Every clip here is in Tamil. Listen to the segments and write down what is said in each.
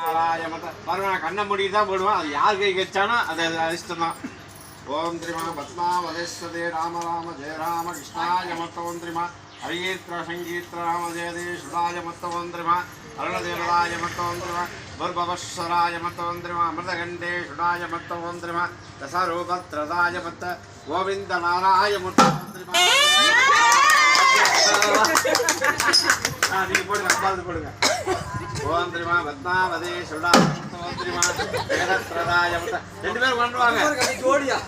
பாருங்க நான் கண்ணை மூடி தான் போடுவேன். அது யார் கை கச்சானோ அது அது அதிர்ஷ்டம் தான் ஓம் திரிமா பத்மாவதேஸ்வதே ராம ராம ஜெய ராம கிருஷ்ணாய மத்த ஓம் திரிமா. ஹரியேத்திர சங்கீத்திர ராம ஜெயதே சுடாய மத்த ஓம் திரிமா. அருணதேவதாய மத்த ஓம் திரிமா. புர்பவஸ்வராய மத்த ஓம் திரிமா. அமிர்தகண்டே சுடாய மத்த ஓம் திரிமா. தசரூபத்ரதாய மத்த கோவிந்த நாராய மத்த ஓம் திரிமா. ஆ, நீங்க போடுங்க அப்பாவது போடுங்க. ஓம் திரிமா பத்மாவதே சுடா ஓம் திரிமா வேதத்ரதாய மத்த ரெண்டு பேரும் பண்ணுவாங்க ஜோடியா?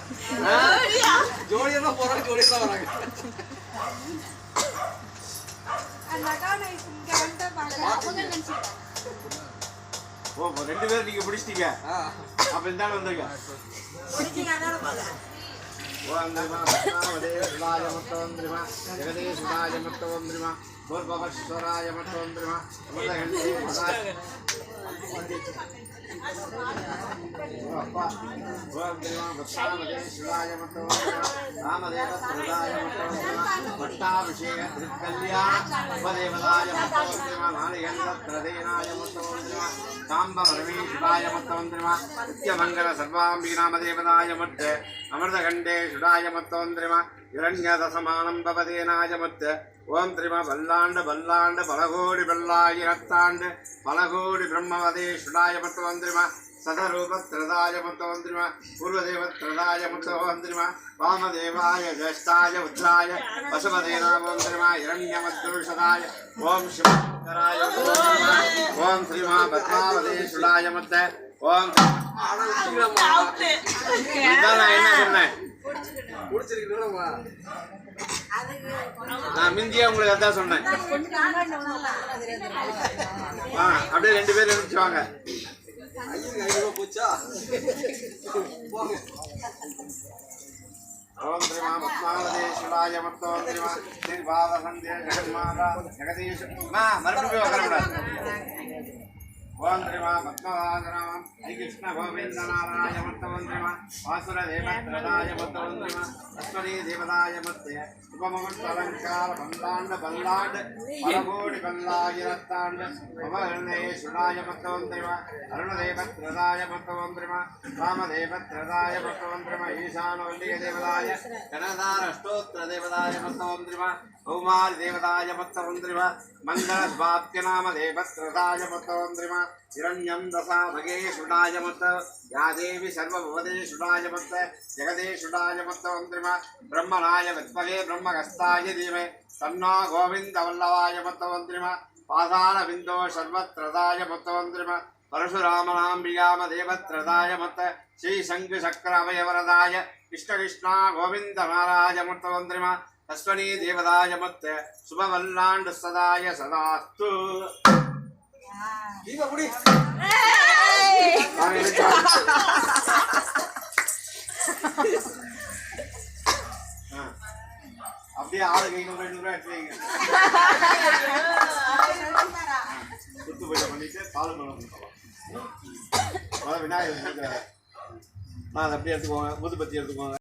ஜோடியா தான் போறாங்க ஜோடியா தான் வராங்க. ஓ ரெண்டு பேரும் நீங்க பிடிச்சிட்டீங்க. அப்ப இந்த ஆள் வந்துருங்க ஓம் திரிமா பத்மாவதே சுடாய மத்த ஓம் திரிமா ஜெகதே பட்டாபிஷேக உபதேவதாய நாளிகண்ட பிரதேனாய மத்த ஓம் திரிமா. நித்யமங்கல சர்வாம்பிகை நாமதேவதாய அமிர்தகண்டே சுடாய மத்த ஓம் திரிமா. இரண்யதசமானம் பவதேனாய மத்த ஓம் திரிமா பல்லாண்டு பல்லாண்டு பலகோடி பல்லாயிரத்தாண்டு பலகோடி பிரம்மவதே சுடாய மத்த மத்தோந்திரிமா பூர்வதேவத்ரதாய மத்தோந்திரிமா வாமதேவாய ஜேஷ்டாய உத்ராய பசுபதே நாமோந்திரிமா இரண்யமத்ருஷதாய ஓம் சிவராய ஓம் ஸ்ரீமா பத்மாவதே சுடாய மத்த ஓம் நான் என்ன சொன்னேன்? நான் மிந்தியா உங்களுக்கு அதான் சொன்னேன். அப்படியே ரெண்டு பேரும் எழுந்துச்சுவாங்க ஐயோ ஐயோ போச்சா? போங்க ஓம் திரிமா பத்மாவதே திரிமா ஜெகன்மாதா ஜெகதீஷ் மா மறுபடியும் உட்காரக்கூடாது ஓம் திரிமா பத்மவாசனாம் ஸ்ரீகிருஷ்ண கோவிந்த நாராய மத்தவம் திரிமா வாசுர தேவத்ரதாய மத்தவம் திரிமா அஸ்வரி தேவதாய மத்திய உபமமத் அலங்கார பல்லாண்டு பல்லாண்டு பலகோடி பல்லாயிரத்தாண்டு மமகர்ணே சுடாய மத்தவம் திரிமா அருணதேவத்ரதாய மத்தவம் திரிமா கௌமாரி தேவதாய பத்தவந்திரிம மங்கள சுவாப்தியநாம தேவஸ்திரதாய பத்தவந்திரிம இரண்யம் தசா மகே சுடாய மத்த யாதேவி சர்வபுவதே சுடாய மத்த ஜெகதே சுடாய மத்தவந்திரிம பிரம்மராய வித்மகே பிரம்மகஸ்தாய தீமே தன்னா கோவிந்த வல்லவாய மத்தவந்திரிம பாதார விந்தோ சர்வத்ரதாய மத்தவந்திரிம பரசுராமநாம்பிகாம தேவத்ரதாய மத்த ஸ்ரீ சங்கு சக்கர அபயவரதாய கிருஷ்ணகிருஷ்ணா கோவிந்த நாராய மத்தவந்திரிமா ಅಶ್ವನಿ தேவதாய மத்த ಶುಭವಲ್ಲಾಂಡ ಸದಾಯ ಸದಾಸ್ತು ದೀಪ ಗುಡಿ அப்படியே ஆளுக்கு ஐநூறு ஐநூறு ரூபாய் குத்து பூஜை பண்ணிட்டு பால் பழம் விநாயகர் நான் அதை அப்படியே எடுத்துக்கோங்க ஊதுபத்தி எடுத்துக்கோங்க.